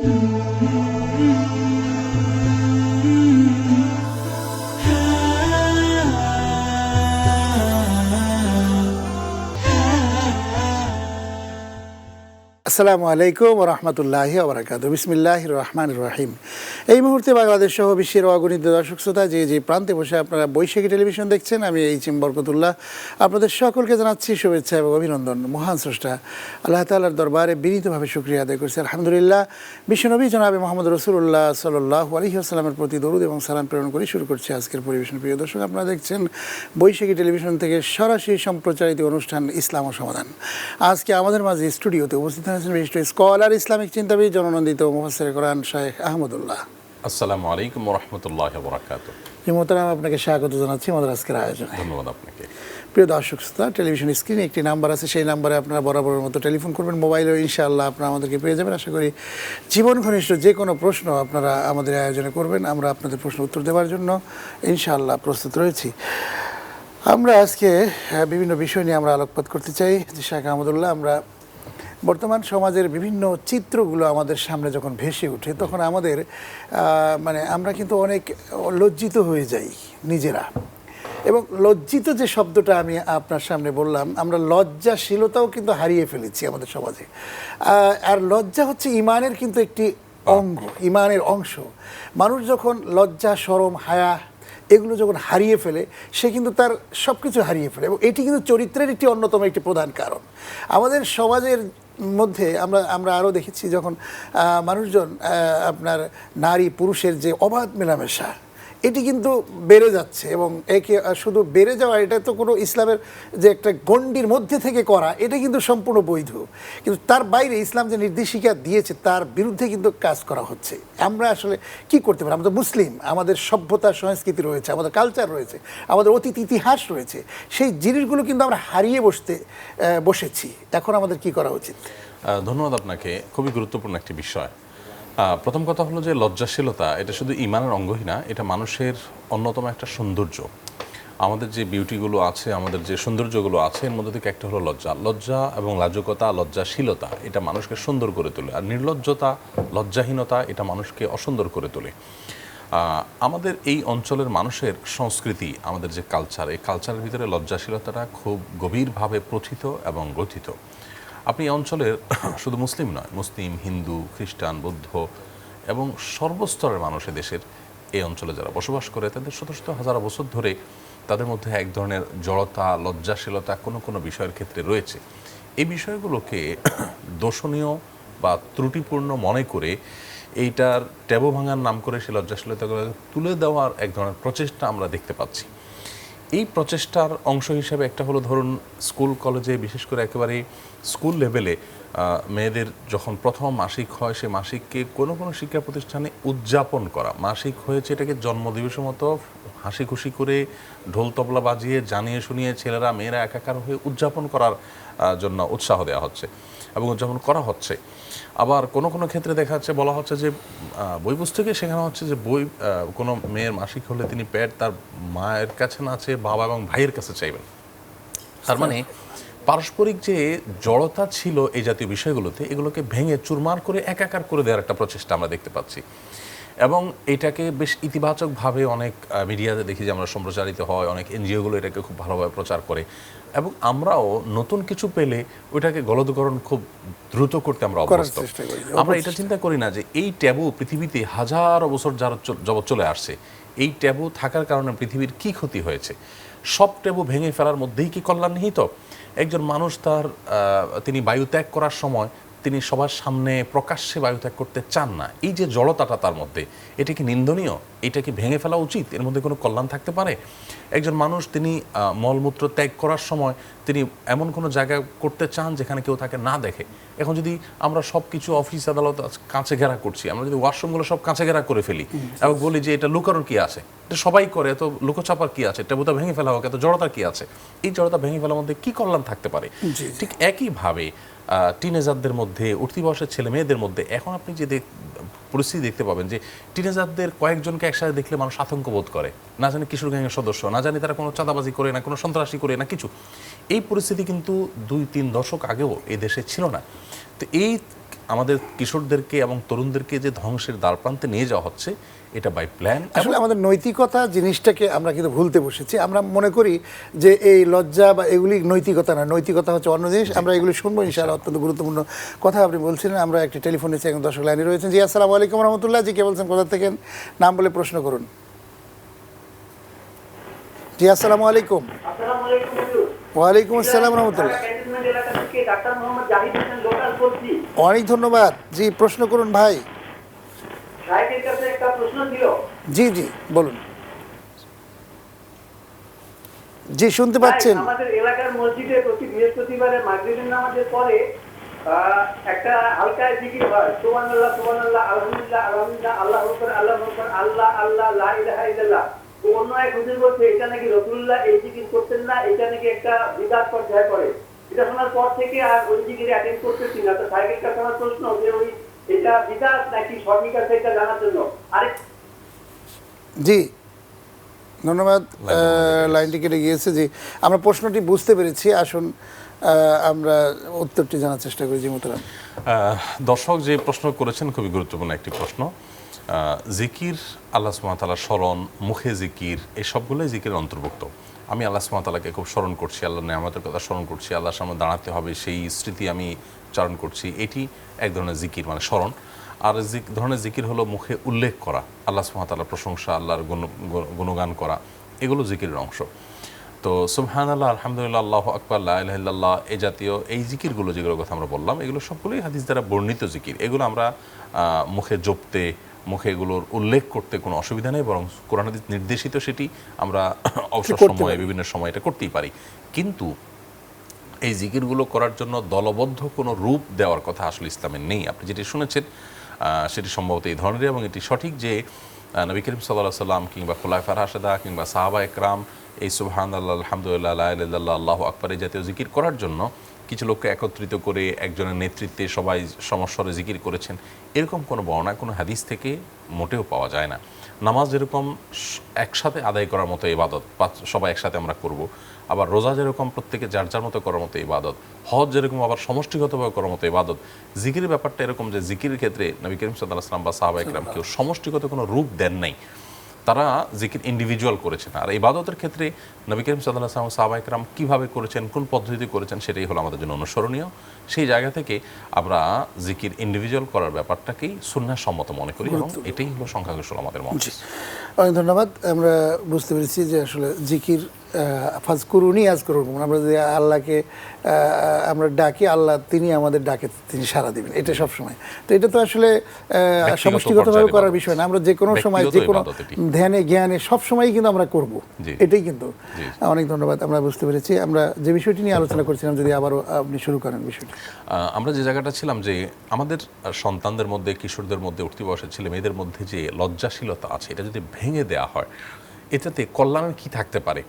嗯。আসসালামু আলাইকুম রহমতুল্লাহি আবরাকাত বিসমিল্লাহ রহমান রহিম। এই মুহূর্তে বাংলাদেশ সহ বিশ্বের অগণিত দর্শক শ্রোতা যে যে প্রান্তে বসে আপনারা বৈশাখী টেলিভিশন দেখছেন, আমি এই চিম বরকতুল্লাহ। আপনাদের সকলকে জানাচ্ছি শুভেচ্ছা এবং অভিনন্দন। মহান স্রষ্টা আল্লাহ তাল্লার দরবারে বিনীতভাবে শুক্রিয়া আদায় করছি। আলহামদুলিল্লাহ, বিশ্বনবী জনাবে মোহাম্মদ রসুল্লাহ সাল্লাহ আলহি আসসালামের প্রতি দরুদ এবং সালাম প্রেরণ করে শুরু করছি আজকের পরিবেশন। প্রিয় দর্শক, আপনারা দেখছেন বৈশাখী টেলিভিশন থেকে সরাসরি সম্প্রচারিত অনুষ্ঠান ইসলাম ও সমাধান। আজকে আমাদের মাঝে স্টুডিওতে উপস্থিত হয়েছেন বিশিষ্ট স্কলার ইসলামিক চিন্তাবিদ জননন্দিত মুফাসের কোরআন শাহেখ আহমদুল্লাহ আসসালামু আলাইকুম রহমতুল্লাহ বরাকাত এই মোহতারাম আপনাকে স্বাগত জানাচ্ছি আমাদের আজকের আয়োজনে। ধন্যবাদ আপনাকে। প্রিয় দর্শক শ্রোতা টেলিভিশন স্ক্রিনে একটি নাম্বার আছে সেই নাম্বারে আপনারা বরাবরের মতো টেলিফোন করবেন মোবাইলেও ইনশাআল্লাহ আপনারা আমাদেরকে পেয়ে যাবেন। আশা করি জীবন ঘনিষ্ঠ যে কোনো প্রশ্ন আপনারা আমাদের আয়োজনে করবেন আমরা আপনাদের প্রশ্ন উত্তর দেওয়ার জন্য ইনশাআল্লাহ প্রস্তুত রয়েছি। আমরা আজকে বিভিন্ন বিষয় নিয়ে আমরা আলোকপাত করতে চাই। শেখ আহমদুল্লাহ আমরা বর্তমান সমাজের বিভিন্ন চিত্রগুলো আমাদের সামনে যখন ভেসে ওঠে, তখন আমাদের মানে আমরা কিন্তু অনেক লজ্জিত হয়ে যাই নিজেরা। এবং লজ্জিত যে শব্দটা আমি আপনার সামনে বললাম, আমরা লজ্জাশীলতাও কিন্তু হারিয়ে ফেলেছি আমাদের সমাজে। আর লজ্জা হচ্ছে ইমানের কিন্তু একটি অঙ্গ, ইমানের অংশ। মানুষ যখন লজ্জা, সরম, হায়া এগুলো যখন হারিয়ে ফেলে, সে কিন্তু তার সব কিছু হারিয়ে ফেলে। এবং এটি কিন্তু চরিত্রের একটি অন্যতম একটি প্রধান কারণ। আমাদের সমাজের মধ্যে আমরা আমরা আরও দেখেছি যখন মানুষজন আপনার নারী পুরুষের যে অবাধ মেলামেশা এটি কিন্তু বেড়ে যাচ্ছে এবং একে শুধু বেড়ে যাওয়া, এটা তো কোনো ইসলামের যে একটা গণ্ডির মধ্যে থেকে করা, এটা কিন্তু সম্পূর্ণ বৈধ। কিন্তু তার বাইরে ইসলাম যে নির্দেশিকা দিয়েছে, তার বিরুদ্ধে কিন্তু কাজ করা হচ্ছে। আমরা আসলে কি করতে পারি? আমরা মুসলিম, আমাদের সভ্যতা, সংস্কৃতি রয়েছে, আমাদের কালচার রয়েছে, আমাদের অতীত, ইতিহাস রয়েছে। সেই জিনিসগুলো কিন্তু আমরা হারিয়ে বসতে বসেছি। এখন আমাদের কি করা উচিত? ধন্যবাদ আপনাকে। খুবই গুরুত্বপূর্ণ একটি বিষয়। প্রথম কথা হলো যে লজ্জাশীলতা, এটা শুধু ইমানের অঙ্গই না, এটা মানুষের অন্যতম একটা সৌন্দর্য। আমাদের যে বিউটিগুলো আছে, আমাদের যে সৌন্দর্যগুলো আছে, এর মধ্যে থেকে একটা হলো লজ্জা। লজ্জা এবং লাজকতা, লজ্জাশীলতা, এটা মানুষকে সুন্দর করে তোলে। আর নির্লজ্জতা, লজ্জাহীনতা, এটা মানুষকে অসুন্দর করে তোলে। আমাদের এই অঞ্চলের মানুষের সংস্কৃতি, আমাদের যে কালচার এই কালচারের ভিতরে লজ্জাশীলতাটা খুব গভীরভাবে প্রথিত এবং গঠিত। আপনি অঞ্চলের শুধু মুসলিম নয়, মুসলিম, হিন্দু, খ্রিস্টান, বৌদ্ধ এবং সর্বস্তরের মানুষ দেশের এই অঞ্চলে যারা বসবাস করে, তাদের শত শত হাজার বছর ধরে তাদের মধ্যে এক ধরনের জড়তা, লজ্জাশীলতা কোনো কোনো বিষয়ের ক্ষেত্রে রয়েছে। এই বিষয়গুলোকে দোষণীয় বা ত্রুটিপূর্ণ মনে করে এইটার ট্যাবো ভাঙার নাম করে সেই লজ্জাশীলতাগুলো তুলে দেওয়ার এক ধরনের প্রচেষ্টা আমরা দেখতে পাচ্ছি। এই প্রচেষ্টার অংশ হিসেবে একটা হলো ধরুন স্কুল, কলেজে বিশেষ করে একেবারে স্কুল লেভেলে মেয়েদের যখন প্রথম মাসিক হয়, সে মাসিককে কোনো কোনো শিক্ষা প্রতিষ্ঠানে উদযাপন করা। মাসিক হয়েছে এটাকে জন্মদিবসের মতো হাসি খুশি করে ঢোল তবলা বাজিয়ে জানিয়ে শুনিয়ে ছেলেরা, মেয়েরা একাকার হয়ে উদযাপন করার জন্য উৎসাহ দেওয়া হচ্ছে এবং উদযাপন করা হচ্ছে। আবার কোনো কোনো ক্ষেত্রে দেখা যাচ্ছে, বলা হচ্ছে যে বই পুস্তকে শেখানো হচ্ছে যে, বই কোনো মেয়ের মাসিক হলে তিনি প্যাড তার মায়ের কাছে না চেয়ে বাবা এবং ভাইয়ের কাছে চাইবেন। তার মানে পারস্পরিক যে জড়তা ছিল এই জাতীয় বিষয়গুলোতে, এগুলোকে ভেঙে চুরমার করে একাকার করে দেওয়ার একটা প্রচেষ্টা আমরা দেখতে পাচ্ছি। এবং এটাকে বেশ ইতিবাচকভাবে অনেক মিডিয়াতে দেখি যে, আমরা সম্প্রচারিত হয়, অনেক এনজিওগুলো এটাকে খুব ভালোভাবে প্রচার করে। এবং আমরাও নতুন কিছু পেলে ওইটাকে গলদকরণ খুব দ্রুত করতে আমরা অভ্যস্ত। আমরা এটা চিন্তা করি না যে এই ট্যাবু পৃথিবীতে হাজার বছর যারা চল- চলে আসছে এই ট্যাবু থাকার কারণে পৃথিবীর কি ক্ষতি হয়েছে? সব ট্যাবু ভেঙে ফেলার মধ্যেই কি কল্যাণ নিহিত একজন মানুষ তার আহ, তিনি বায়ু ত্যাগ করার সময় তিনি সবার সামনে প্রকাশ্যে বায়ু ত্যাগ করতে চান না। এই যে জড়তাটা তার মধ্যে এটা কি নিন্দনীয়? এটা কি ভেঙে ফেলা উচিত? এর মধ্যে কোনো কল্যাণ থাকতে পারে? একজন মানুষ তিনি মলমূত্র ত্যাগ করার সময় তিনি এমন কোনো জায়গা করতে চান যেখানে কেউ তাকে না দেখে? এখন যদি আমরা সব কিছু অফিস আদালত কাঁচে ঘেরা করছি আমরা যদি ওয়াশরুমগুলো সব কাঁচে ঘেরা করে ফেলি এবং বলি যে এটা লুকানোর কি আছে? এটা সবাই করে এত লুকোচাপার কি আছে? টেবুটা ভেঙে ফেলা হোক এত জড়তা কি আছে? এই জড়তা ভেঙে ফেলার মধ্যে কি কল্যাণ থাকতে পারে? ঠিক একইভাবে টিনেজারদের মধ্যে, উঠতি বয়সের ছেলে মেয়েদের মধ্যে, এখন আপনি যে পরিস্থিতি দেখতে পাবেন যে টিনেজারদের কয়েকজনকে একসাথে দেখলে মানুষ আতঙ্ক বোধ করে। না জানি কিশোর গ্যাংয়ের সদস্য, না জানি তারা কোনো চাঁদাবাজি করে, না কোনো সন্ত্রাসী করে, না কিছু। এই পরিস্থিতি কিন্তু দুই তিন দশক আগেও এই দেশে ছিল না। তো এই আমাদের কিশোরদেরকে এবং তরুণদেরকে যে ধ্বংসের দ্বারপ্রান্তে নিয়ে যাওয়া হচ্ছে এটা বাই প্ল্যান আসলে আমাদের নৈতিকতা জিনিসটাকে আমরা কিন্তু ভুলতে বসেছি। আমরা মনে করি যে এই লজ্জা বা এগুলি নৈতিকতা না নৈতিকতা হচ্ছে অন্য জিনিস। আমরা এগুলি শুনব ইনশাআল্লাহ অত্যন্ত গুরুত্বপূর্ণ কথা আপনি বলছিলেন। আমরা একটি টেলিফোন নিচ্ছি একজন দর্শক লাইনে রয়েছেন। জি আসসালামু আলাইকুম রহমতুল্লাহ। জি কে বলছেন কোথা থেকে? নাম বলে প্রশ্ন করুন। জি আসসালামু আলাইকুম। আসসালামু আলাইকুম হুজুর। ওয়ালাইকুম আসসালাম রহমতুল্লাহ। অনেক ধন্যবাদ। জি প্রশ্ন করুন ভাই সাহেবের কাছে একটা প্রশ্ন ছিল জি জি বলুন। জি শুনতে পাচ্ছেন। আমাদের এলাকার মসজিদে প্রতি বৃহস্পতিবারে মাগরিবের নামাজের পরে একটা হালকা জিকির হয়। সুবহানাল্লাহ সুবহানাল্লাহ আলহামদুলিল্লাহ আলহামদুলিল্লাহ আল্লাহ আকবার আল্লাহ আকবার আল্লাহ আল্লাহ লা ইলাহা ইল্লাল্লাহ। তো অন্য এক হুজুর বলছে এটা নাকি রাসূলুল্লাহ এই জিকির করতেন না? এটা নাকি একটা বিদাত পর্যায়ে পড়ে? এটা শোনার পর থেকে আর ওই জিকিরে অ্যাটেন্ড করতেছি না। তো সাহেবের কাছে আমার প্রশ্ন যে ওই এটা বিদাত নাকি স্বর্ণিক সেটা জানার জন্য? আরেক জি। ধন্যবাদ লাইনটি কেটে গিয়েছে। জি। আমরা প্রশ্নটি বুঝতে পেরেছি আসুন আমরা উত্তরটি জানার চেষ্টা করি জি মোতারাম। দর্শক যে প্রশ্ন করেছেন খুবই গুরুত্বপূর্ণ একটি প্রশ্ন। জিকির, আল্লাহ সুমাতালা স্মরণ, মুখে জিকির, এই সবগুলোই জিকির অন্তর্ভুক্ত। আমি আল্লাহ সুমাতালাকে খুব স্মরণ করছি আল্লাহ আমাদের কথা স্মরণ করছি, আল্লাহর সামনে দাঁড়াতে হবে, সেই স্মৃতি আমি চারণ করছি। এটি এক ধরনের জিকির মানে স্মরণ। আর জিক ধরনের জিকির হলো মুখে উল্লেখ করা, আল্লাহ সুমাতালার প্রশংসা, আল্লাহর গুণ- গুণগান করা, এগুলো জিকিরের অংশ। তো সুবহান আল্লাহ আলহামদুলিল্লাহ, আল্লাহ আকবর আল্লাহ এ জাতীয় এই জিকিরগুলো যেগুলোর কথা আমরা বললাম, এগুলো সবগুলোই হাদিস দ্বারা বর্ণিত জিকির। এগুলো আমরা মুখে জপতে মুখে এগুলোর উল্লেখ করতে কোনো অসুবিধা নেই বরং কোরআন হাদিস নির্দেশিত সেটি আমরা অবসর সময়ে বিভিন্ন সময় এটা করতেই পারি। কিন্তু এই জিকিরগুলো করার জন্য দলবদ্ধ কোনো রূপ দেওয়ার কথা আসলে ইসলামের নেই। আপনি যেটি শুনেছেন সেটি সম্ভবত এই ধরনের এবং এটি সঠিক যে নবী করিম সাল্লাহ সাল্লাম কিংবা খোলাফার হাসেদা কিংবা সাহাবা একরাম এই সুবহান আল্লাহ আলহামদুলিল্লাহ লা আল্লাহ আকবর এই জাতীয় জিকির করার জন্য কিছু লোককে একত্রিত করে একজনের নেতৃত্বে সবাই সমস্বরে জিকির করেছেন। এরকম কোনো বর্ণনা কোনো হাদিস থেকে মোটেও পাওয়া যায় না। নামাজ যেরকম একসাথে আদায় করার মতো ইবাদত সবাই একসাথে আমরা করব। আবার রোজা যেরকম প্রত্যেকে যার যার মতো করার মতো ইবাদত হজ যেরকম আবার সমষ্টিগতভাবে করার মতো ইবাদত জিকিরের ব্যাপারটা এরকম যে জিকির ক্ষেত্রে নবী করিম সাল্লাহ আসলাম বা সাহাবা ইকরাম কেউ সমষ্টিগত কোনো রূপ দেন নাই। তারা জিকির ইন্ডিভিজুয়াল করেছেন। আর ইবাদতের ক্ষেত্রে নবী করিম সাল্লাহ সাহাবাহিকরাম সাহাবা কীভাবে করেছেন, কোন পদ্ধতিতে করেছেন, সেটাই হলো আমাদের জন্য অনুসরণীয়। সেই জায়গা থেকে আমরা জিকির ইন্ডিভিজুয়াল করার ব্যাপারটাকেই সুন্নাহ সম্মত মনে করি এবং এটাই হলো সংখ্যাগরিষ্ঠ আমাদের মত অনেক ধন্যবাদ। আমরা বুঝতে পেরেছি যে আসলে জিকির ফাজ করুনই আজ করুন আমরা যদি আল্লাহকে আমরা ডাকি আল্লাহ তিনি আমাদের ডাকে তিনি সারা দিবেন। এটা সব সময় তো এটা তো আসলে সমষ্টিগতভাবে করার বিষয় না। আমরা যে কোনো সময় যে কোনো ধ্যানে জ্ঞানে সব সময়ই কিন্তু আমরা করব। এটাই কিন্তু। অনেক ধন্যবাদ। আমরা বুঝতে পেরেছি। আমরা যে বিষয়টি নিয়ে আলোচনা করছিলাম যদি আবারও আপনি শুরু করেন বিষয়টি। আমরা যে জায়গাটা ছিলাম যে আমাদের সন্তানদের মধ্যে, কিশোরদের মধ্যে উঠতি বয়সের ছেলে মেয়েদের মধ্যে যে লজ্জাশীলতা আছে, এটা যদি ভেঙে দেওয়া হয়, এটাতে কল্যাণের কি থাকতে পারে?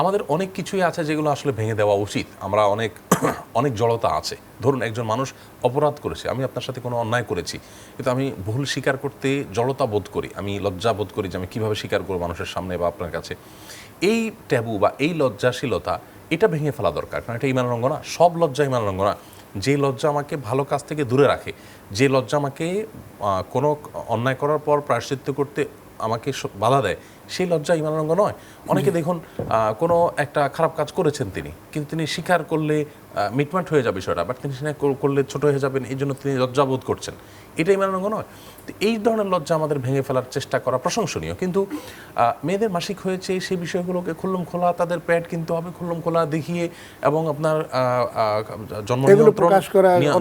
আমাদের অনেক কিছুই আছে যেগুলো আসলে ভেঙে দেওয়া উচিত। আমরা অনেক অনেক জড়তা আছে। ধরুন, একজন মানুষ অপরাধ করেছে, আমি আপনার সাথে কোনো অন্যায় করেছি, কিন্তু আমি ভুল স্বীকার করতে জড়তা বোধ করি, আমি লজ্জা বোধ করি যে আমি কীভাবে স্বীকার করব মানুষের সামনে বা আপনার কাছে। এই ট্যাবু বা এই লজ্জাশীলতা, এটা ভেঙে ফেলা দরকার, কারণ এটা ইমান রঙ্গ না, সব লজ্জা ইমান রঙ্গ না। যে লজ্জা আমাকে ভালো কাজ থেকে দূরে রাখে যে লজ্জা আমাকে কোনো অন্যায় করার পর প্রায়শ্চিত্ত করতে আমাকে বাধা দেয় সেই লজ্জা ইমানানঙ্গ নয়। অনেকে দেখুন কোনো একটা খারাপ কাজ করেছেন তিনি কিন্তু তিনি স্বীকার করলে মিটমাট হয়ে যাবে বিষয়টা বাট তিনি সেটা করলে ছোট হয়ে যাবেন এই জন্য তিনি লজ্জাবোধ করছেন। এটা রঙ্গ নয়। এই ধরনের লজ্জা আমাদের ভেঙে ফেলার চেষ্টা করা প্রশংসনীয়। কিন্তু মেয়েদের মাসিক হয়েছে সেই বিষয়গুলোকে খুল্লম খোলা তাদের প্যাড কিনতে হবে খুল্লম খোলা দেখিয়ে এবং আপনার জন্ম নিয়ন্ত্রণ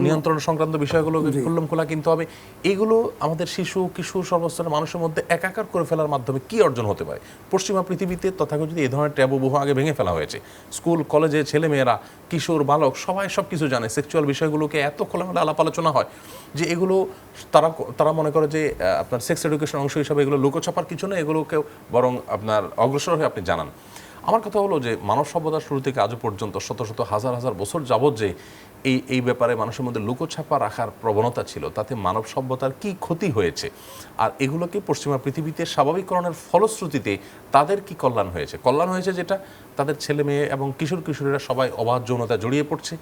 নিয়ন্ত্রণ সংক্রান্ত বিষয়গুলো খুল্লম খোলা কিনতে হবে। এগুলো আমাদের শিশু কিশোর সর্বস্তরের মানুষের মধ্যে একাকার করে ফেলার মাধ্যমে কি অর্জন হতে পারে? পশ্চিমা পৃথিবীতে তথাকথিত এই ধরনের ট্যাবু বহু আগে ভেঙে ফেলা হয়েছে। স্কুল কলেজে ছেলে মেয়েরা কিশোর বালক সবাই সব কিছু জানে। সেক্সুয়াল বিষয়গুলোকে এত খোলামেলা আলাপ আলোচনা হয় যে এগুলো তারা তারা মনে করে যে আপনার সেক্স এডুকেশন অংশ হিসাবে এগুলো লুকোছাপার কিছু না এগুলোকে বরং আপনার অগ্রসর হয়ে আপনি জানান। আমার কথা হলো যে, মানব সভ্যতার শুরু থেকে আজও পর্যন্ত শত শত হাজার হাজার বছর যাবৎ যে, এই এই ব্যাপারে মানুষের মধ্যে লুকোছাপা রাখার প্রবণতা ছিল, তাতে মানব সভ্যতার কি ক্ষতি হয়েছে? আর এগুলোকে পশ্চিমা পৃথিবীতে স্বাভাবিকরণের ফলশ্রুতিতে তাদের কি কল্যাণ হয়েছে? কল্যাণ হয়েছে যেটা, তাদের ছেলে মেয়ে এবং কিশোর কিশোরীরা সবাই অবাধ যৌনতা জড়িয়ে পড়ছে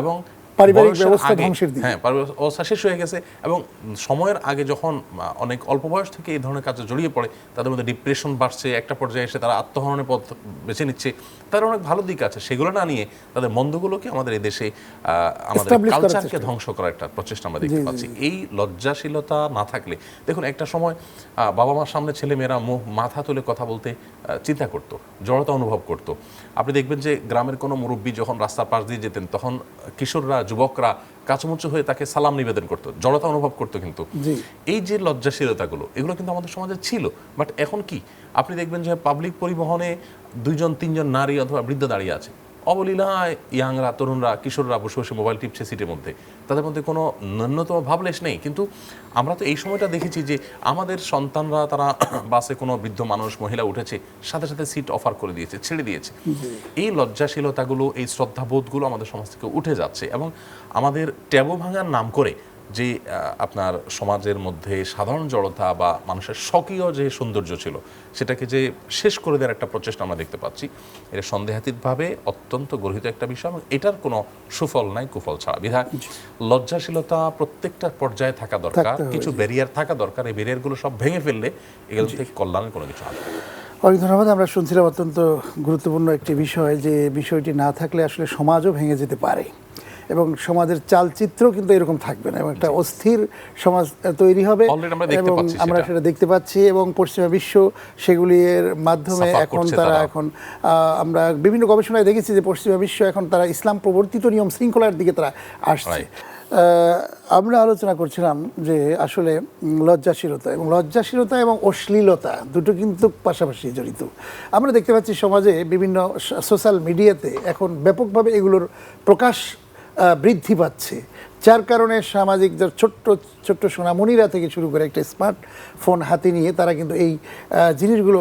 এবং পারিবারিক ব্যবস্থা ধ্বংসের দিকে। হ্যাঁ পারিবারিক অবস্থা শেষ হয়ে গেছে এবং সময়ের আগে যখন অনেক অল্প বয়স থেকে এই ধরনের কাজে জড়িয়ে পড়ে তাদের মধ্যে ডিপ্রেশন বাড়ছে একটা পর্যায়ে এসে তারা আত্মহরণের পথ বেছে নিচ্ছে তার অনেক ভালো দিক আছে। সেগুলো না নিয়ে তাদের মন্দগুলোকে আমাদের এই দেশে আমাদের কালচারকে ধ্বংস করার একটা প্রচেষ্টা আমরা দেখতে পাচ্ছি। এই লজ্জাশীলতা না থাকলে দেখুন একটা সময় বাবা মার সামনে ছেলে মেয়েরা মুখ মাথা তুলে কথা বলতে চিন্তা করতো জড়তা অনুভব করতো। আপনি দেখবেন যে গ্রামের কোনো মুরব্বী যখন রাস্তার পাশ দিয়ে যেতেন তখন কিশোররা যুবকরা কাছমুচু হয়ে তাকে সালাম নিবেদন করতো জড়তা অনুভব করতো কিন্তু। এই যে লজ্জাশীলতাগুলো এগুলো কিন্তু আমাদের সমাজে ছিল বাট এখন কি? আপনি দেখবেন যে পাবলিক পরিবহনে দুইজন তিনজন নারী অথবা বৃদ্ধ দাঁড়িয়ে আছে। অবলীলায় ইয়াংরা তরুণরা কিশোররা বসে বসে মোবাইল টিপছে সিটের মধ্যে। তাদের মধ্যে কোনো ন্যূনতম ভাবলেশ নেই। কিন্তু আমরা তো এই সময়টা দেখেছি যে আমাদের সন্তানরা তারা বাসে কোনো বৃদ্ধ মানুষ মহিলা উঠেছে সাথে সাথে সিট অফার করে দিয়েছে ছেড়ে দিয়েছে। এই লজ্জাশীলতাগুলো এই শ্রদ্ধাবোধগুলো আমাদের সমাজ থেকে উঠে যাচ্ছে এবং আমাদের ট্যাবো ভাঙার নাম করে যে আপনার সমাজের মধ্যে সাধারণ জড়তা বা মানুষের স্বকীয় যে সৌন্দর্য ছিল সেটাকে যে শেষ করে দেওয়ার একটা প্রচেষ্টা আমরা দেখতে পাচ্ছি এটা সন্দেহাতীতভাবে অত্যন্ত গর্হিত একটা বিষয় এবং এটার কোনো সুফল নাই কুফল ছাড়া। বিধায় লজ্জাশীলতা প্রত্যেকটা পর্যায়ে থাকা দরকার কিছু ব্যারিয়ার থাকা দরকার এই ব্যারিয়ারগুলো সব ভেঙে ফেললে এগুলো থেকে কল্যাণের কোনো কিছু না। অনেক ধন্যবাদ আমরা শুনছিলাম অত্যন্ত গুরুত্বপূর্ণ একটি বিষয় যে বিষয়টি না থাকলে আসলে সমাজও ভেঙে যেতে পারে। এবং সমাজের চালচিত্র কিন্তু এরকম থাকবে না এবং একটা অস্থির সমাজ তৈরি হবে এবং আমরা সেটা। দেখতে পাচ্ছি এবং পশ্চিমা বিশ্ব সেগুলির মাধ্যমে এখন তারা। এখন আমরা বিভিন্ন গবেষণায় দেখেছি যে পশ্চিমা বিশ্ব এখন তারা ইসলাম প্রবর্তিত নিয়ম শৃঙ্খলার দিকে তারা আসছে আমরা আলোচনা করছিলাম যে আসলে লজ্জাশীলতা এবং লজ্জাশীলতা এবং অশ্লীলতা দুটো কিন্তু পাশাপাশি জড়িত আমরা দেখতে পাচ্ছি সমাজে বিভিন্ন সোশ্যাল মিডিয়াতে এখন ব্যাপকভাবে এগুলোর প্রকাশ বৃদ্ধি পাচ্ছে। যার কারণে সামাজিক যে ছোট্ট ছোট্ট সোনামণিরা থেকে শুরু করে একটা স্মার্টফোন হাতে নিয়ে তারা কিন্তু এই জিনিসগুলো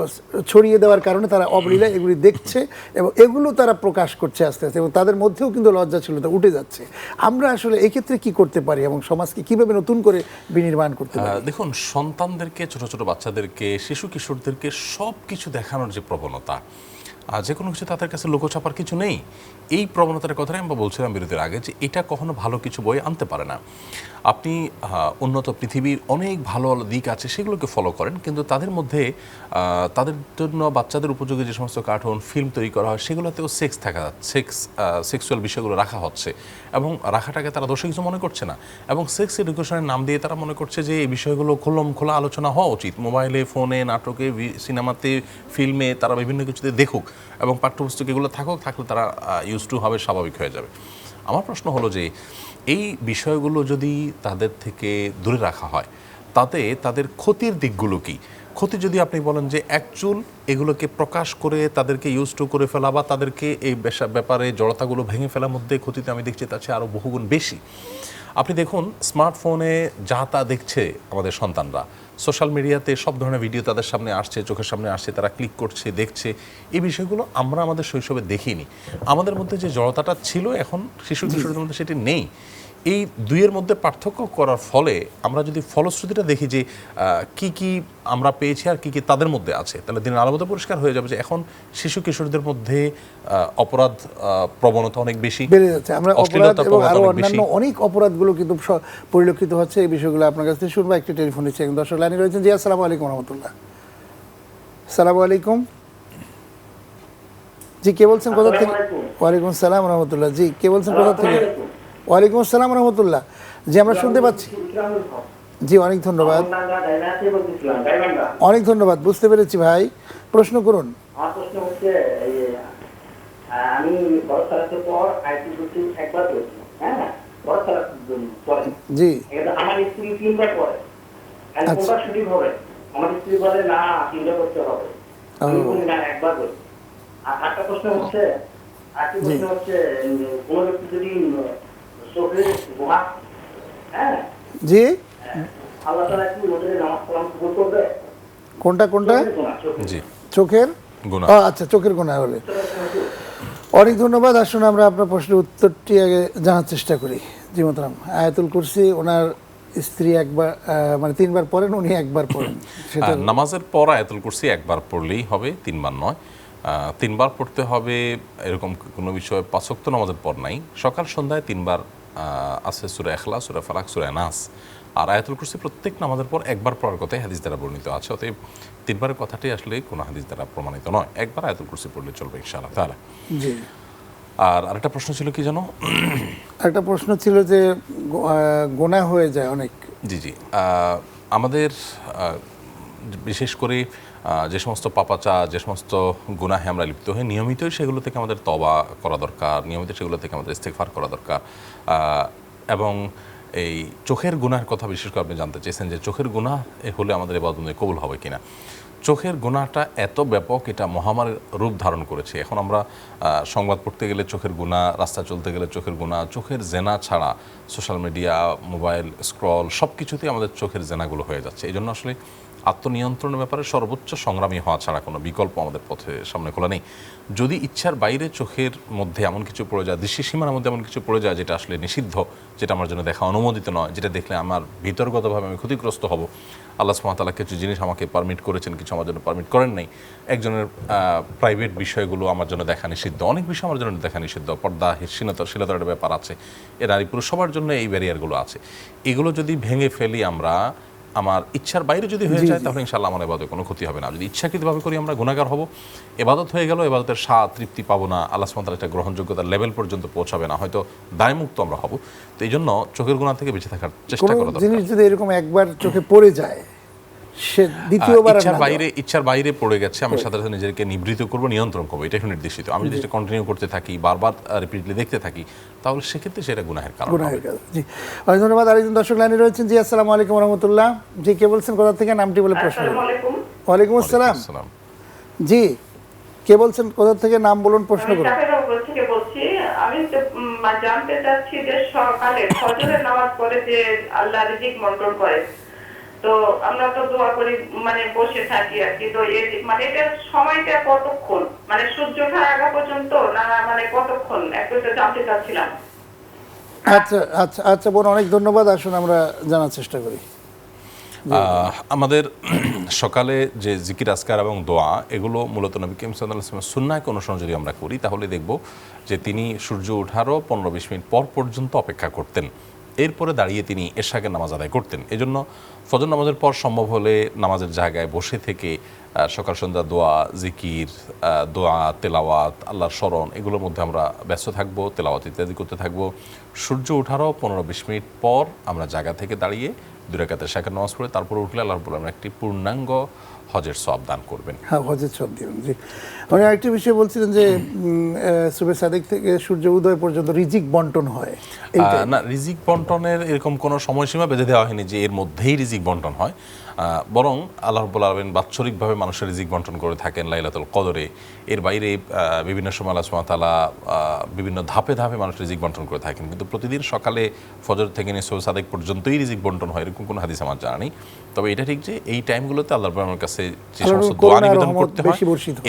ছড়িয়ে দেওয়ার কারণে তারা অবলীলা এগুলি দেখছে এবং এগুলো তারা প্রকাশ করছে আস্তে আস্তে এবং তাদের মধ্যেও কিন্তু লজ্জা লজ্জাশীলতা উঠে যাচ্ছে। আমরা আসলে এক্ষেত্রে ক্ষেত্রে কি করতে পারি এবং সমাজকে কীভাবে নতুন করে বিনির্মাণ করতে পারি? দেখুন সন্তানদেরকে ছোট ছোট বাচ্চাদেরকে শিশু কিশোরদেরকে সব কিছু দেখানোর যে প্রবণতা যে কোনো কিছু তাদের কাছে লোকচাপার কিছু নেই। এই প্রবণতার কথাই আমরা বলছিলাম বিরতির আগে যে এটা কখনো ভালো কিছু বই আনতে পারে না। আপনি উন্নত পৃথিবীর অনেক ভালো ভালো দিক আছে সেগুলোকে ফলো করেন, কিন্তু তাদের মধ্যে তাদের জন্য বাচ্চাদের উপযোগী যে সমস্ত কার্টুন ফিল্ম তৈরি করা হয়, সেগুলোতেও সেক্স থাকা সেক্স সেক্সুয়াল বিষয়গুলো রাখা হচ্ছে এবং রাখাটাকে তারা দোষে কিছু মনে করছে না এবং সেক্স এডুকেশনের নাম দিয়ে তারা মনে করছে যে এই বিষয়গুলো খোলম খোলা আলোচনা হওয়া উচিত। মোবাইলে ফোনে নাটকে সিনেমাতে ফিল্মে তারা বিভিন্ন কিছুতে দেখুক এবং পাঠ্যপুস্তক এগুলো থাকুক, থাকলে তারা ইউজ টু হবে, স্বাভাবিক হয়ে যাবে। আমার প্রশ্ন হলো যে, এই বিষয়গুলো যদি তাদের থেকে দূরে রাখা হয়, তাতে তাদের ক্ষতির দিকগুলো কি? ক্ষতি যদি আপনি বলেন যে অ্যাকচুয়াল এগুলোকে প্রকাশ করে তাদেরকে ইউজ টু করে ফেলা বা তাদেরকে এই ব্যাপারে জড়তাগুলো ভেঙে ফেলার মধ্যে ক্ষতিতে আমি দেখছি তার চেয়ে আরও বহুগুণ বেশি। আপনি দেখুন স্মার্টফোনে যা তা দেখছে আমাদের সন্তানরা সোশ্যাল মিডিয়াতে সব ধরনের ভিডিও তাদের সামনে আসছে চোখের সামনে আসছে তারা ক্লিক করছে দেখছে। এই বিষয়গুলো আমরা আমাদের শৈশবে দেখিনি। আমাদের মধ্যে যে জড়তাটা ছিল এখন শিশু কিশোরদের মধ্যে সেটি নেই। এই দুইয়ের মধ্যে পার্থক্য করার ফলে আমরা যদি ফলশ্রুতিটা দেখি যে কি কি আমরা পেয়েছি আর কি কি তাদের মধ্যে আছে তাহলে দিনের আলাদা পরিষ্কার হয়ে যাবে যে এখন শিশু কিশোরদের মধ্যে অপরাধ প্রবণতা অনেক বেশি বেড়ে যাচ্ছে। আমরা অপরাধ এবং আরও অনেক অন্যান্য অনেক অপরাধগুলো কিন্তু পরিলক্ষিত হচ্ছে। এই বিষয়গুলো আপনার কাছ থেকে শুনব। একটি টেলিফোন নিচ্ছে। একজন দর্শক লাইনে রয়েছেন। জি আসসালামু আলাইকুম রহমতুল্লাহ। সালামু আলাইকুম। জি কে বলছেন কোথা থেকে? ওয়ালাইকুম সালাম রহমতুল্লাহ। জি কে বলছেন কোথা থেকে। ওয়ালাইকুম আসসালাম রহমতুল্লাহ। জি আমরা শুনতে পাচ্ছি। জি অনেক ধন্যবাদ। অনেক ধন্যবাদ বুঝতে পেরেছি ভাই। প্রশ্ন করুন। আমি বড় খেলার পর আইটি কোচিং একবার করেছি। হ্যাঁ বড় খেলার পরে জি। আমার স্ত্রী তিনবার পরে আচ্ছা। কোনটা ছুটি হবে? আমার স্ত্রী বলে না তিনটা করতে হবে। আমি বলি না একবার করি। আর একটা প্রশ্ন হচ্ছে আরেকটি প্রশ্ন হচ্ছে কোনো ব্যক্তি যদি উম, চোখে ঘুমা জি? কবুল করবে? কোনটা কোনটা। জি। চোখের? গুণা আচ্ছা চোখের কোনা হলে অনেক ধন্যবাদ। আসুন আমরা আপনার প্রশ্নের উত্তরটি আগে জানার চেষ্টা করি। জি মোতারাম আয়াতুল কুরসি ওনার স্ত্রী একবার মানে তিনবার পড়েন উনি একবার পড়েন। সেটা নামাজের পর আয়াতুল কুরসি একবার পড়লেই হবে তিনবার নয়। তিনবার পড়তে হবে এরকম কোনো বিষয় পাঁচক্ত নামাজের পর নাই। সকাল সন্ধ্যায় তিনবার আছে সুরা এখলা সুরা ফালাক সুরা নাস। আর আয়াতুল কুরসি প্রত্যেক নামাজের পর একবার পড়ার কথাই হাদিস দ্বারা বর্ণিত আছে অতএব তিনবারের কথাটি আসলে কোনো হাদিস দ্বারা প্রমাণিত নয়। একবার আয়াতুল কুরসি পড়লে চলবে ইনশাআল্লাহ। তাহলে আর আরেকটা প্রশ্ন ছিল কি জানো? একটা প্রশ্ন ছিল যে গোনা হয়ে যায় অনেক। জি জি। আমাদের বিশেষ করে যে সমস্ত পাপাচা যে সমস্ত গুনাহে আমরা লিপ্ত হই, নিয়মিতই সেগুলো থেকে আমাদের তবা করা দরকার নিয়মিত সেগুলো থেকে আমাদের ইস্তেকফার করা দরকার। এবং এই চোখের গুনার কথা বিশেষ করে আপনি জানতে চেয়েছেন যে চোখের এ হলে আমাদের এবার কবুল হবে কিনা। চোখের গুণাটা এত ব্যাপক, এটা মহামারীর রূপ ধারণ করেছে। এখন আমরা সংবাদ পড়তে গেলে চোখের গুণা রাস্তা চলতে গেলে চোখের গুণা চোখের জেনা ছাড়া সোশ্যাল মিডিয়া, মোবাইল, স্ক্রল সব কিছুতেই আমাদের চোখের জেনাগুলো হয়ে যাচ্ছে। এই জন্য আসলে আত্মনিয়ন্ত্রণের ব্যাপারে সর্বোচ্চ সংগ্রামী হওয়া ছাড়া কোনো বিকল্প আমাদের পথে সামনে খোলা নেই। যদি ইচ্ছার বাইরে চোখের মধ্যে এমন কিছু পড়ে যায় দৃষ্টি সীমার মধ্যে এমন কিছু পড়ে যায় যেটা আসলে নিষিদ্ধ, যেটা আমার জন্য দেখা অনুমোদিত নয়, যেটা দেখলে আমার ভিতরগতভাবে আমি ক্ষতিগ্রস্ত হব, আল্লাহ সুমাতালা কিছু জিনিস আমাকে পারমিট করেছেন, কিছু আমার জন্য পারমিট করেন নাই। একজনের প্রাইভেট বিষয়গুলো আমার জন্য দেখা নিষিদ্ধ, অনেক বিষয় আমার জন্য দেখা নিষিদ্ধ, পর্দা, হীনতা শীলতার একটা ব্যাপার আছে এ নারী পুরুষ সবার জন্য এই ব্যারিয়ারগুলো আছে। এগুলো যদি ভেঙে ফেলি আমরা আমার ইচ্ছার বাইরে যদি হয়ে যায় তাহলে ইনশাল্লাহ আমার এবাদতে কোনো ক্ষতি হবে না। যদি ইচ্ছাকৃতভাবে করি আমরা গুণাগার হব। এবাদত হয়ে গেল এবাদতের স্বাদ তৃপ্তি পাবো না। আল্লাহ সুমাতার একটা গ্রহণযোগ্যতার লেভেল পর্যন্ত পৌঁছাবে না। হয়তো দায়মুক্ত আমরা হব। তো এই জন্য চোখের গুণা থেকে বেঁচে থাকার চেষ্টা করা জিনিস যদি এরকম একবার চোখে পড়ে যায় সে দ্বিতীয়বার ইচ্ছার বাইরে ইচ্ছার বাইরে পড়ে গেছে আমি সাথে সাথে নিজেকে নিবৃত করব নিয়ন্ত্রণ করব এটা নির্দেশিত। আমি যদি এটা কন্টিনিউ করতে থাকি বারবার রিপিটলি দেখতে থাকি তাহলে সেক্ষেত্রে সেটা গুনাহের কারণ গুনাহের। কাজ জি। অনেক ধন্যবাদ আরেকজন দর্শক লাইনে রয়েছেন। জি আসসালামু আলাইকুম রহমতুল্লাহ জি কে বলছেন কোথা থেকে? নামটি বলে প্রশ্ন ওয়ালাইকুম আসসালাম। আসসালাম। জি কে বলছেন কোথা থেকে? নাম বলুন প্রশ্ন করুন। আমি জানতে চাচ্ছি যে সকালে ফজরের নামাজ পড়ে যে আল্লাহ রিজিক বন্টন করে তো আমরা তো দোয়া করি মানে বসে থাকি আর কি। তো মানে এটার সময়টা কতক্ষণ? মানে সূর্য ওঠার আগা পর্যন্ত না মানে কতক্ষণ? একটু এটা জানতে চাচ্ছিলাম। আচ্ছা আচ্ছা আচ্ছা বোন অনেক ধন্যবাদ। আসুন আমরা জানার চেষ্টা করি। আমাদের সকালে যে জিকির আসকার এবং দোয়া এগুলো মূলত নবী কিম সাল্লামের সুন্নাকে অনুসরণ যদি আমরা করি তাহলে দেখব যে তিনি সূর্য ওঠারও পনেরো বিশ মিনিট পর পর্যন্ত অপেক্ষা করতেন। এরপরে দাঁড়িয়ে তিনি এশাকের নামাজ আদায় করতেন। এজন্য ফজর নামাজের পর সম্ভব হলে নামাজের জায়গায় বসে থেকে সকাল সন্ধ্যা দোয়া, জিকির দোয়া, তেলাওয়াত, আল্লাহর স্মরণ, এগুলোর মধ্যে আমরা ব্যস্ত থাকব, তেলাওয়াত ইত্যাদি করতে থাকব। সূর্য ওঠারও পনেরো বিশ মিনিট পর আমরা জায়গা থেকে দাঁড়িয়ে দুরাকাতের শাখার নামাজ পড়ে, তারপর উঠলে আল্লাহ রব্বুল আলামিন একটি পূর্ণাঙ্গ হজের সব দান করবেন। হ্যাঁ হজের সব দিবেন জি। উনি আরেকটি বিষয় বলছিলেন যে সুবে সাদেক থেকে সূর্য উদয় পর্যন্ত রিজিক বন্টন হয়। না রিজিক বন্টনের এরকম কোনো সময়সীমা বেঁধে দেওয়া হয়নি যে এর মধ্যেই রিজিক বন্টন হয়। বরং আল্লাহ রব্বুল আলমিন বাৎসরিকভাবে মানুষের রিজিক বন্টন করে থাকেন লাইলাতুল কদরে। এর বাইরে বিভিন্ন সময় আল্লাহ আহ, বিভিন্ন ধাপে ধাপে মানুষের রিজিক বন্টন করে থাকেন। কিন্তু প্রতিদিন সকালে ফজর থেকে নিয়ে সৈয়দ সাদেক পর্যন্তই রিজিক বন্টন হয় এরকম কোনো হাদিস আমার জানা নেই। তবে এটা ঠিক যে এই টাইমগুলোতে আল্লাহ রব্বুল কাছে যে সমস্ত দোয়া নিবেদন করতে হয়।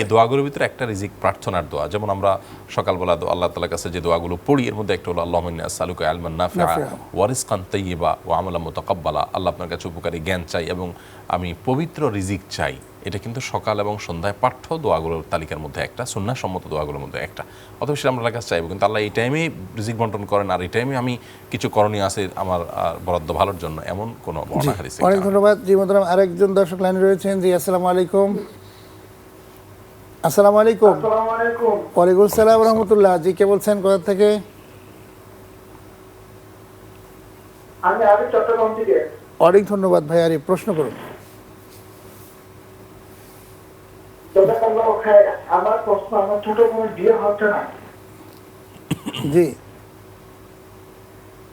এই দোয়াগুলোর ভিতরে একটা রিজিক প্রার্থনার দোয়া। যেমন আমরা সকালবেলা আল্লাহ তালার কাছে যে দোয়াগুলো পড়ি এর মধ্যে একটা হলো আল্লাহ সালুকা আলমান নাফিয়া নাফিয়া। ওয়ারিসকান তৈবা ও আমলা মোতাকাব্বালা। আল্লাহ আপনার কাছে উপকারী জ্ঞান চাই এবং আমি পবিত্র রিজিক চাই। এটা কিন্তু সকাল এবং সন্ধ্যায় পাঠ্য দোয়াগুলোর তালিকার মধ্যে একটা সম্মত দোয়াগুলোর মধ্যে একটা। অথবা সেটা আমরা কাছে চাইব কিন্তু আল্লাহ এই টাইমে রিজিক বন্টন করেন আর এই টাইমে আমি কিছু করণীয় আছে আমার বরাদ্দ ভালোর জন্য এমন কোনো অনেক ধন্যবাদ। জি মোহতারাম আরেকজন দর্শক লাইনে রয়েছেন। জি আসসালামু আলাইকুম। আসসালামু আলাইকুম। ওয়ালাইকুম সালাম রহমতুল্লাহ। জি কে বলছেন? কোথা থেকে? আমি আগে চট্টগ্রাম থেকে। অনেক ধন্যবাদ ভাই আরে প্রশ্ন করুন। আমার প্রশ্ন আমার ছোট বিয়ে হচ্ছে না। জি।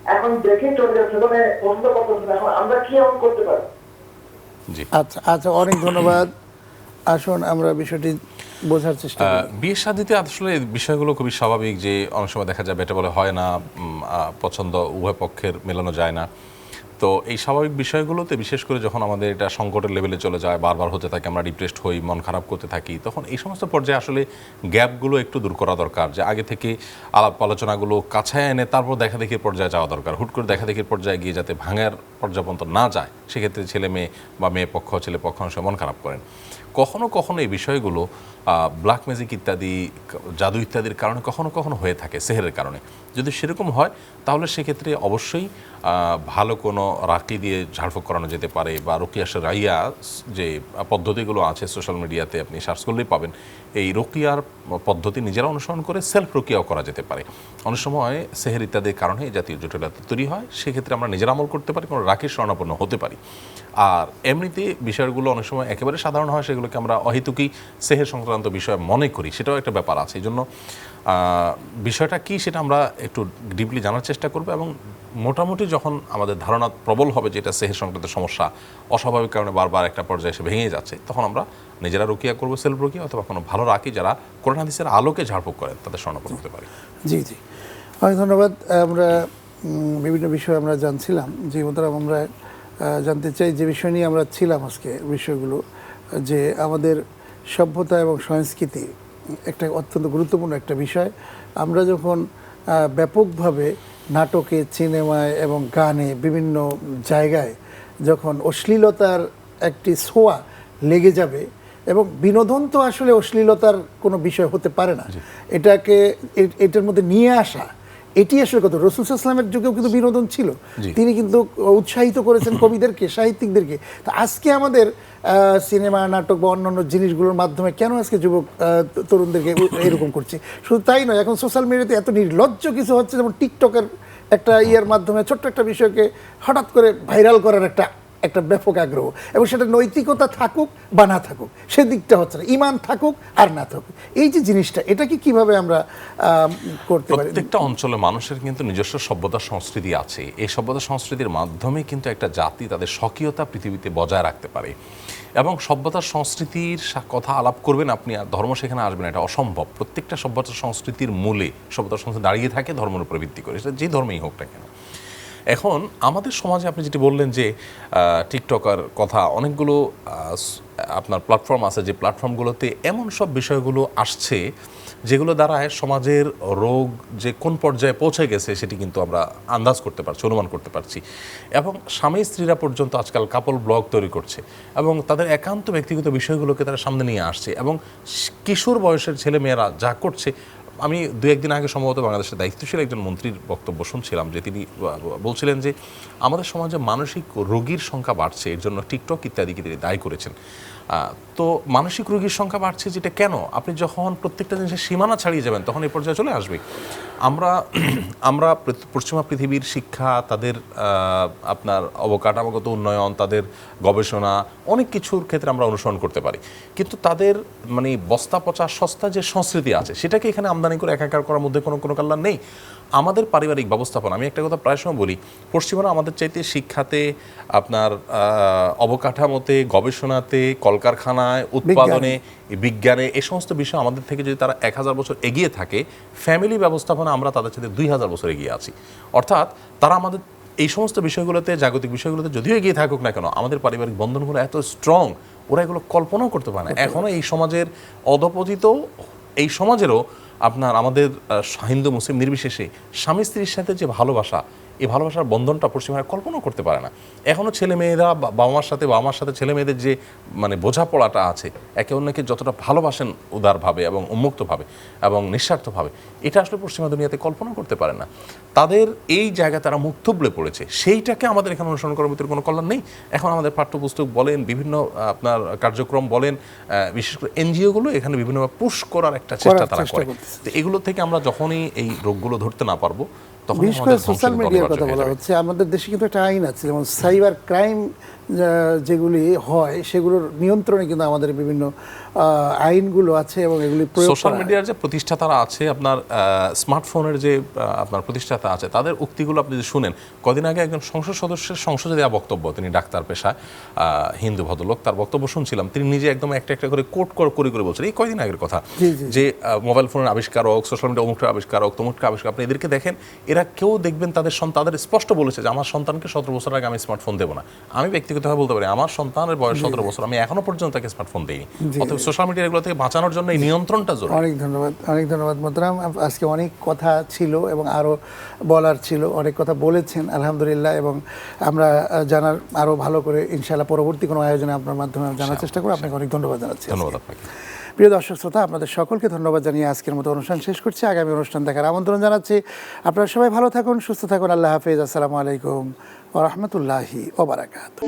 এখন দেখে চলে যাচ্ছে মানে পছন্দ করতেছে এখন আমরা কি এমন করতে পারি? আচ্ছা আচ্ছা অনেক ধন্যবাদ। আসুন আমরা বিষয়টি বোঝার চেষ্টা করি। শাদিতে আসলে বিষয়গুলো খুবই স্বাভাবিক যে অনেক সময় দেখা যায় বেটা বলে হয় না আহ, পছন্দ উভয় পক্ষের মেলানো যায় না। তো এই স্বাভাবিক বিষয়গুলোতে, বিশেষ করে যখন আমাদের এটা সংকটের লেভেলে চলে যায়, বারবার হতে থাকে, আমরা ডিপ্রেসড হই, মন খারাপ করতে থাকি, তখন এই সমস্ত পর্যায়ে আসলে গ্যাপগুলো একটু দূর করা দরকার, যে আগে থেকে আলাপ আলোচনাগুলো কাছায় এনে তারপর দেখা দেখির পর্যায়ে যাওয়া দরকার, হুট করে দেখা দেখির পর্যায়ে গিয়ে যাতে ভাঙার পর্যাপন্ত না যায়। সেক্ষেত্রে ছেলে মেয়ে বা মেয়ে পক্ষ ছেলে পক্ষ অনেক মন খারাপ করেন। কখনো কখনো এই বিষয়গুলো ব্ল্যাক ম্যাজিক ইত্যাদি, জাদু ইত্যাদির কারণে কখনো কখনো হয়ে থাকে, সেহেরের কারণে। যদি সেরকম হয়, তাহলে সেক্ষেত্রে অবশ্যই ভালো কোনো রাকি দিয়ে ঝাড়ফুঁক করানো যেতে পারে বা রকিয়াসের রাইয়া যে পদ্ধতিগুলো আছে সোশ্যাল মিডিয়াতে আপনি সার্চ করলেই পাবেন, এই রকিয়ার পদ্ধতি নিজেরা অনুসরণ করে সেলফ রকিয়াও করা যেতে পারে। অনেক সময় সেহের ইত্যাদির কারণে এই জাতীয় জটিলতা তৈরি হয়, সেক্ষেত্রে আমরা নিজেরা আমল করতে পারি, কোনো রাখির স্বর্ণাপন্ন হতে পারি। আর এমনিতে বিষয়গুলো অনেক সময় একেবারে সাধারণ হয়, সেগুলোকে আমরা অহেতুকই সেহের সংক্রান্ত বিষয় মনে করি, সেটাও একটা ব্যাপার আছে। এই জন্য বিষয়টা কি সেটা আমরা একটু ডিপলি জানার চেষ্টা করব এবং মোটামুটি যখন আমাদের ধারণা প্রবল হবে যে এটা সেহের সংক্রান্ত সমস্যা, অস্বাভাবিক কারণে বারবার একটা পর্যায়ে এসে ভেঙে যাচ্ছে, তখন আমরা নিজেরা রুকিয়া করব সেলফ রুকিয়া অথবা কোনো ভালো রাখি যারা কোরআন আলোকে ঝাড়ফুঁক করেন, তাদের স্বর্ণপন্ন হতে পারে। জি জি। অনেক ধন্যবাদ। আমরা বিভিন্ন বিষয়ে আমরা জানছিলাম, যে আমরা জানতে চাই যে বিষয় নিয়ে আমরা ছিলাম আজকে বিষয়গুলো যে আমাদের সভ্যতা এবং সংস্কৃতি একটা অত্যন্ত গুরুত্বপূর্ণ একটা বিষয়। আমরা যখন ব্যাপকভাবে নাটকে সিনেমায় এবং গানে বিভিন্ন জায়গায় যখন অশ্লীলতার একটি ছোঁয়া লেগে যাবে এবং বিনোদন তো আসলে অশ্লীলতার কোনো বিষয় হতে পারে না এটাকে এটার মধ্যে নিয়ে আসা এটি আসলে কথা রসুল ইসলামের যুগেও কিন্তু বিনোদন ছিল। তিনি কিন্তু উৎসাহিত করেছেন কবিদেরকে সাহিত্যিকদেরকে। তো আজকে আমাদের সিনেমা নাটক বা অন্যান্য জিনিসগুলোর মাধ্যমে কেন আজকে যুবক তরুণদেরকে এরকম করছে? শুধু তাই নয় এখন সোশ্যাল মিডিয়াতে এত নির্লজ্জ কিছু হচ্ছে যেমন টিকটকের একটা ইয়ের মাধ্যমে ছোট্ট একটা বিষয়কে হঠাৎ করে ভাইরাল করার একটা একটা ব্যাপক আগ্রহ। এবং সেটা নৈতিকতা থাকুক বা না থাকুক সেদিকটা হচ্ছে না। ইমান থাকুক আর না থাকুক। এই যে জিনিসটা, এটাকে কীভাবে আমরা করতে পারি? প্রত্যেকটা অঞ্চলে মানুষের কিন্তু নিজস্ব সভ্যতা সংস্কৃতি আছে। এই সভ্যতা সংস্কৃতির মাধ্যমে কিন্তু একটা জাতি তাদের স্বকীয়তা পৃথিবীতে বজায় রাখতে পারে। এবং সভ্যতার সংস্কৃতির কথা আলাপ করবেন আপনি আর ধর্ম সেখানে আসবেন এটা অসম্ভব। প্রত্যেকটা সভ্যতা সংস্কৃতির মূলে সভ্যতা সংস্কৃতি দাঁড়িয়ে থাকে ধর্মের উপর ভিত্তি করে। সেটা যে ধর্মেই হোক না কেন। এখন আমাদের সমাজে আপনি যেটি বললেন যে টিকটকার কথা, অনেকগুলো আপনার প্ল্যাটফর্ম আছে যে প্ল্যাটফর্মগুলোতে এমন সব বিষয়গুলো আসছে যেগুলো দ্বারায় সমাজের রোগ যে কোন পর্যায়ে পৌঁছে গেছে সেটি কিন্তু আমরা আন্দাজ করতে পারছি, অনুমান করতে পারছি। এবং স্বামী স্ত্রীরা পর্যন্ত আজকাল কাপল ব্লগ তৈরি করছে এবং তাদের একান্ত ব্যক্তিগত বিষয়গুলোকে তারা সামনে নিয়ে আসছে এবং কিশোর বয়সের ছেলে মেয়েরা যা করছে আমি দু একদিন আগে সম্ভবত বাংলাদেশের দায়িত্বশীল একজন মন্ত্রীর বক্তব্য শুনছিলাম, যে তিনি বলছিলেন যে আমাদের সমাজে মানসিক রোগীর সংখ্যা বাড়ছে, এর জন্য টিকটক ইত্যাদিকে তিনি দায়ী করেছেন। তো মানসিক রোগীর সংখ্যা বাড়ছে যেটা কেন? আপনি যখন প্রত্যেকটা জিনিসের সীমানা ছাড়িয়ে যাবেন, তখন এই পর্যায়ে চলে আসবে। আমরা আমরা পশ্চিমা পৃথিবীর শিক্ষা, তাদের আপনার অবকাঠামোগত উন্নয়ন, তাদের গবেষণা, অনেক কিছুর ক্ষেত্রে আমরা অনুসরণ করতে পারি। কিন্তু তাদের মানে বস্তা পচা, সস্তা যে সংস্কৃতি আছে, সেটাকে এখানে আমদানি করে একাকার করার মধ্যে কোনো কোনো কল্যাণ নেই। আমাদের পারিবারিক ব্যবস্থাপনা আমি একটা কথা প্রায় সময় বলি পশ্চিমারা আমাদের চাইতে শিক্ষাতে আপনার অবকাঠামোতে গবেষণাতে কলকারখানায় উৎপাদনে বিজ্ঞানে এ সমস্ত বিষয় আমাদের থেকে যদি তারা এক হাজার বছর এগিয়ে থাকে ফ্যামিলি ব্যবস্থাপনা আমরা তাদের সাথে দুই হাজার বছর এগিয়ে আছি। অর্থাৎ তারা আমাদের এই সমস্ত বিষয়গুলোতে জাগতিক বিষয়গুলোতে যদিও এগিয়ে থাকুক না কেন আমাদের পারিবারিক বন্ধনগুলো এত স্ট্রং ওরা এগুলো কল্পনাও করতে পারে না। এখনও এই সমাজের অধপতিত এই সমাজেরও আপনার আমাদের হিন্দু মুসলিম নির্বিশেষে স্বামী স্ত্রীর সাথে যে ভালোবাসা এই ভালোবাসার বন্ধনটা পশ্চিমারা কল্পনা করতে পারে না। এখনও ছেলে মেয়েরা বা- বাবা মার সাথে বাবা মার সাথে ছেলে মেয়েদের যে মানে বোঝাপড়াটা আছে একে অন্যকে যতটা ভালোবাসেন উদারভাবে এবং উন্মুক্তভাবে এবং নিঃস্বার্থভাবে এটা আসলে পশ্চিমা দুনিয়াতে কল্পনা করতে পারে না। তাদের এই জায়গায় তারা মুখ থুবড়ে পড়েছে। সেইটাকে আমাদের এখানে অনুসরণ করার ভিতরে কোনো কল্যাণ নেই। এখন আমাদের পাঠ্যপুস্তক বলেন বিভিন্ন আপনার কার্যক্রম বলেন বিশেষ করে এনজিওগুলো এখানে বিভিন্নভাবে পুশ করার একটা চেষ্টা তারা করে। তো এগুলো থেকে আমরা যখনই এই রোগগুলো ধরতে না পারব তখন বিশেষ করে সোশ্যাল মিডিয়ার কথা বলা হচ্ছে আমাদের দেশে কিন্তু একটা আইন আছে যেমন সাইবার ক্রাইম যেগুলি হয় সেগুলোর নিয়ন্ত্রণে কিন্তু আমাদের বিভিন্ন আইনগুলো আছে এবং এগুলি সোশ্যাল মিডিয়ার যে প্রতিষ্ঠাতারা আছে আপনার স্মার্টফোনের যে আপনার প্রতিষ্ঠাতা আছে তাদের উক্তিগুলো আপনি যদি শুনেন কদিন আগে একজন সংসদ সদস্যের সংসদে দেওয়া বক্তব্য তিনি ডাক্তার পেশায় হিন্দু ভদ্রলোক তার বক্তব্য শুনছিলাম তিনি নিজে একদম একটা একটা করে কোট করে করে বলছেন এই কয়দিন আগের কথা। যে মোবাইল ফোনের আবিষ্কারক সোশ্যাল মিডিয়া অমুকটার আবিষ্কারক তমুকটা আবিষ্কার আপনি এদেরকে দেখেন এরা কেউ দেখবেন তাদের সন্তান তাদের স্পষ্ট বলেছে যে আমার সন্তানকে সতেরো বছর আগে আমি স্মার্টফোন দেবো না। আমি ব্যক্তিগত ব্যক্তিগতভাবে বলতে পারি। আমার সন্তানের বয়স সতেরো বছর। আমি এখনও পর্যন্ত তাকে স্মার্টফোন দিইনি। অতএব সোশ্যাল মিডিয়া এগুলো থেকে বাঁচানোর জন্য এই নিয়ন্ত্রণটা জরুরি। অনেক ধন্যবাদ অনেক ধন্যবাদ মোতরাম আজকে অনেক কথা ছিল এবং আরও বলার ছিল। অনেক কথা বলেছেন আলহামদুলিল্লাহ। এবং আমরা জানার আরও ভালো করে ইনশাআল্লাহ পরবর্তী কোনো আয়োজনে আপনার মাধ্যমে জানার চেষ্টা করব। আপনাকে অনেক ধন্যবাদ জানাচ্ছি ধন্যবাদ আপনাকে। প্রিয় দর্শক শ্রোতা আপনাদের সকলকে ধন্যবাদ জানিয়ে আজকের মতো অনুষ্ঠান শেষ করছি। আগামী অনুষ্ঠান দেখার আমন্ত্রণ জানাচ্ছি। আপনারা সবাই ভালো থাকুন সুস্থ থাকুন। আল্লাহ হাফিজ। আসসালামু আলাইকুম। ورحمة الله وبركاته.